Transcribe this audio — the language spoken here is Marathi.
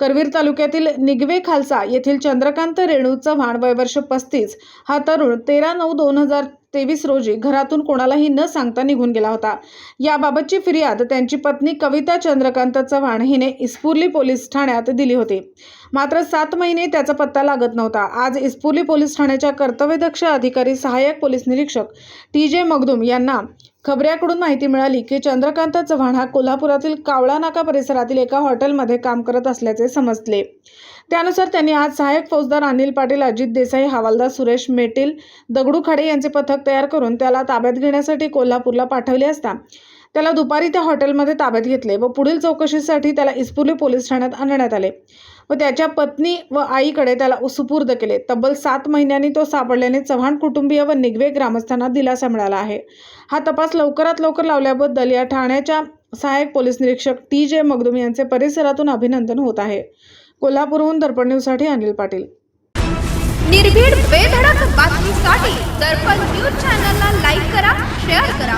करवीर तालुक्यातील निगवे खालसा येथील चंद्रकांत रेणू चव्हाण वयवर्ष पस्तीस. हा तरुण तेरा नऊ दोन हजार तेवीस रोजी घरातून कोणालाही न सांगता निघून गेला होता. याबाबतची फिर्याद त्यांची पत्नी कविता चंद्रकांत चव्हाण हिने इस्पुर्ली पोलीस ठाण्यात दिली होती. मात्र सात महिने त्याचा पत्ता लागत नव्हता. आज इस्पुर्ली पोलीस ठाण्याच्या कर्तव्यदक्ष अधिकारी सहाय्यक पोलीस निरीक्षक टी जे मगदूम यांना खबऱ्याकडून माहिती मिळाली की चंद्रकांत चव्हाण हा कोल्हापुरातील कावळा नाका परिसरातील एका हॉटेलमध्ये काम करत असल्याचे समजले. त्यानुसार त्यांनी आज सहाय्यक फौजदार अनिल पाटील अजित देसाई हवालदार सुरेश मेटील दगडू खाडे यांचे पथक तयार करून त्याला ताब्यात घेण्यासाठी कोल्हापूरला पाठवले असता त्याला दुपारी त्या हॉटेलमध्ये ताब्यात घेतले व पुढील चौकशीसाठी त्याला इस्पुर्ली पोलीस ठाण्यात आणण्यात आले व त्याच्या पत्नी व आईकडे त्याला सुपूर्द केले. तब्बल सात महिन्यांनी तो सापडल्याने चव्हाण कुटुंबीय व निगवे ग्रामस्थांना दिलासा मिळाला आहे. हा तपास लवकरात लवकर लावल्याबद्दल या ठाण्याच्या सहाय्यक पोलीस निरीक्षक टी जे मगदुम यांचे परिसरातून अभिनंदन होत आहे. कोल्हापूरहून दर्पण न्यूजसाठी अनिल पाटील. निर्भीड बेधडक बातमीसाठी दर्पण न्यूज चॅनलला लाईक करा शेअर करा.